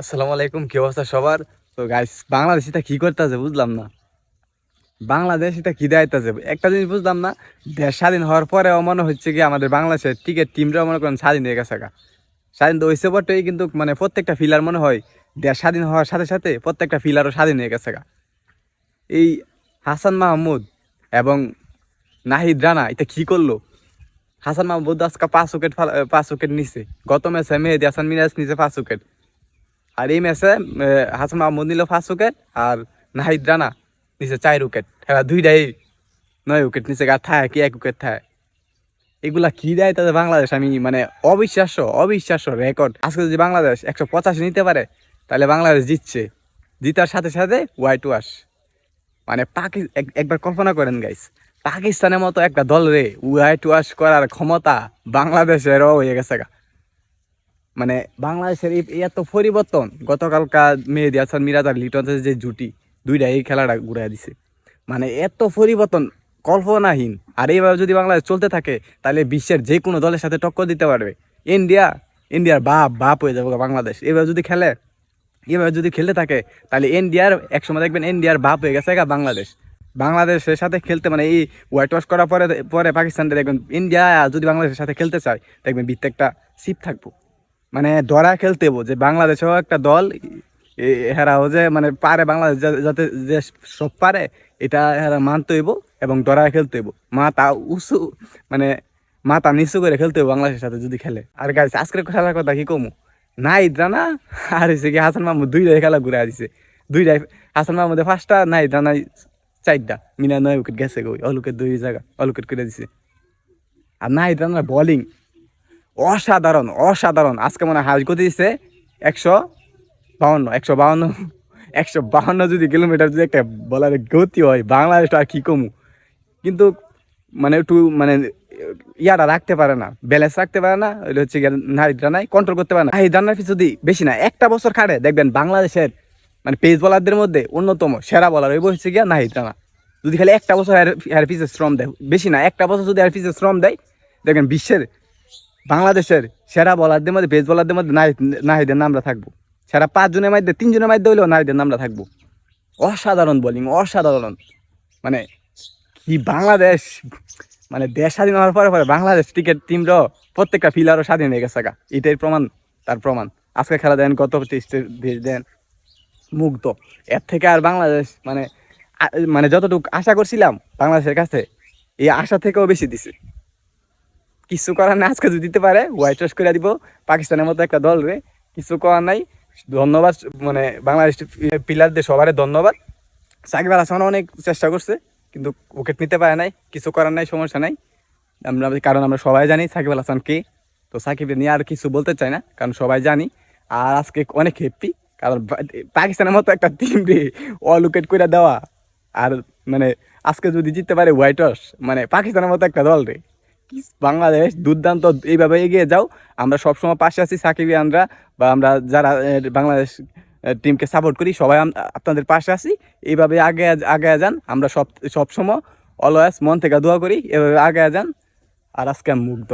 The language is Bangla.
আসসালামু আলাইকুম, কি অবস্থা সবার? তো গাইস বাংলাদেশ এটা কি করতেছে বুঝলাম না। বাংলাদেশ এটা কি দেখাইতেছে? একটা জিনিস বুঝলাম না, দেশ স্বাধীন হওয়ার পরেও মনে হচ্ছে কি আমাদের বাংলাদেশের টিকেট টিমটাও মনে করেন স্বাধীন হয়ে গেছে। স্বাধীন তো হয়েছে বটেই, কিন্তু মানে প্রত্যেকটা ফিলার মনে হয় দেশ স্বাধীন হওয়ার সাথে সাথে প্রত্যেকটা ফিলারও স্বাধীন হয়ে গেছে এই হাসান মাহমুদ এবং নাহিদ রানা, এটা কি করল? হাসান মাহমুদ আজকে পাঁচ উইকেট পাঁচ উইকেট নিছে। গত ম্যাচে মেহেদি হাসান মিরাজ নিছে পাঁচ উইকেট। আর এই ম্যাচে হাসান মাহমুদ নিল পাঁচ উইকেট আর নাহিদ রানা নিচে চার উইকেট এরা দুইটাই নয় উইকেট নিচে গা থায় কি এক উইকেট থায়। এগুলা কি দেয় তাদের বাংলাদেশ? আমি মানে অবিশ্বাস্য অবিশ্বাস্য রেকর্ড আজকে যদি বাংলাদেশ একশো পঁচাশি নিতে পারে, তাহলে বাংলাদেশ জিতছে। জিতার সাথে সাথে হোয়াইট ওয়াশ মানে পাকি, এক- একবার কল্পনা করেন গাইস পাকিস্তানের মতো একটা দল রে হোয়াইট ওয়াশ করার ক্ষমতা বাংলাদেশেরও হয়ে গেছে, গা। মানে বাংলাদেশের এই এত পরিবর্তন গতকালকার মেহেদি হাসান, মিরাজ আর লিটনের যে জুটি, দুইটা এই খেলাটা ঘুরে দিছে। মানে এত পরিবর্তন কল্পনাহীন। আর এইভাবে যদি বাংলাদেশ চলতে থাকে, তাহলে বিশ্বের যে কোনো দলের সাথে টক্কর দিতে পারবে। ইন্ডিয়া, ইন্ডিয়ার বাপ বাপ হয়ে যাবে বাংলাদেশ। এভাবে যদি খেলে এভাবে যদি খেলতে থাকে, তাহলে ইন্ডিয়ার, একসময় দেখবেন ইন্ডিয়ার বাপ হয়ে গেছে গা বাংলাদেশ। বাংলাদেশের সাথে খেলতে মানে এই হোয়াইট ওয়াশ করার পরে পরে পাকিস্তানটা দেখবেন ইন্ডিয়া যদি বাংলাদেশের সাথে খেলতে চায়, দেখবেন বৃত্তে একটা সিপ থাকব। মানে ডরা খেলতে যে বাংলাদেশেও একটা দল এরাও যে মানে পারে বাংলাদেশ যাতে যে সব পারে, এটা এরা মানতে হইব এবং ডরা খেলতে হইব মাথা উঁচু মানে মাথা নিচু করে খেলতে হইব বাংলাদেশের সাথে যদি খেলে। আর গাইস আজকের খেলার কথা কি কমু? না? ইদ্রানা আর হয়েছে কি হাসান মাহমুদ দুইটাই খেলা ঘুরে দিছে দুইটাই, হাসান মাহমুদের ফার্স্টটা না ইদ্রানা চারটা। মিনা নয় উইকেট গেছে গই অলুকের দুই জায়গা, অলুকেট করে দিছে। আর না ইদ্রানার বলিং অসাধারণ অসাধারণ। আজকে মনে হয় হাজ গতি দিচ্ছে একশো বাউন্ন একশো বাউন্ন একশো বাউন্ন যদি কিলোমিটার যদি একটা বলার গতি হয়, বাংলাদেশটা আর কি কমু? কিন্তু মানে একটু মানে ইয়াটা রাখতে পারে না ব্যালেন্স রাখতে পারে না ওই হচ্ছে নাহিদরা নাই কন্ট্রোল করতে পারে না। এই নাহিদার পিছু যদি বেশি না, একটা বছর খাড়ে দেখবেন বাংলাদেশের মানে পেস বলারদের মধ্যে অন্যতম সেরা বলার ওই হচ্ছে গিয়া নাহিদ রানা। যদি খালি একটা বছর এর পিছে শ্রম দেয়, বেশি না, একটা বছর যদি এর পিছে শ্রম দেয়, দেখবেন বিশ্বের বাংলাদেশের সেরা বলারদের মধ্যে বেস বলারদের মধ্যে নাহিদ নাহিদের নামরা থাকব। সেরা পাঁচজনের মধ্যে তিনজনের মধ্যে হইলেও নাহিদের নামরা থাকব। অসাধারণ বোলিং অসাধারণ। মানে কি বাংলাদেশ মানে দেশ স্বাধীন হওয়ার পরে পরে বাংলাদেশ ক্রিকেট টিমরও প্রত্যেকটা ফিলারও স্বাধীন হয়ে গেছে গা। এটাই প্রমাণ, তার প্রমাণ। আজকে খেলা দেন, গত টেস্টে দেশ দেন, মুগ্ধ। এর থেকে আর বাংলাদেশ মানে মানে যতটুকু আশা করছিলাম, বাংলাদেশের কাছে, এই আশা থেকেও বেশি দিছে। কিছু করার নাই, আজকে যদি দিতে পারে হোয়াইট ওয়াশ করে দিব। পাকিস্তানের মতো একটা দল রে, কিছু করার নাই। ধন্যবাদ মানে বাংলাদেশ প্লেয়ারদের সবারই ধন্যবাদ। সাকিব আল হাসান অনেক চেষ্টা করছে, কিন্তু উইকেট নিতে পারে নাই, কিছু করার নাই, সমস্যা নাই। আমরা কারণ আমরা সবাই জানি সাকিব আল হাসান কে, তো সাকিব নিয়ে আর কিছু বলতে চাই না, কারণ সবাই জানি। আর আজকে অনেক হ্যাপি কারণ পাকিস্তানের মতো একটা টিম রে অল উইকেট করে দেওয়া। আর মানে আজকে যদি জিততে পারে হোয়াইট ওয়াশ মানে পাকিস্তানের মতো একটা দল রে। বাংলাদেশ দুর্দান্ত, এইভাবে এগিয়ে যাও। আমরা সবসময় পাশে আছি সাকিবিয়ানরা বা আমরা যারা বাংলাদেশ টিমকে সাপোর্ট করি, সবাই আপনাদের পাশে আছি। এইভাবে আগে আগে যান। আমরা সব, সবসময় অলওয়েজ মন থেকে দোয়া করি, এভাবে আগে যান। আর আজকে মুগ্ধ।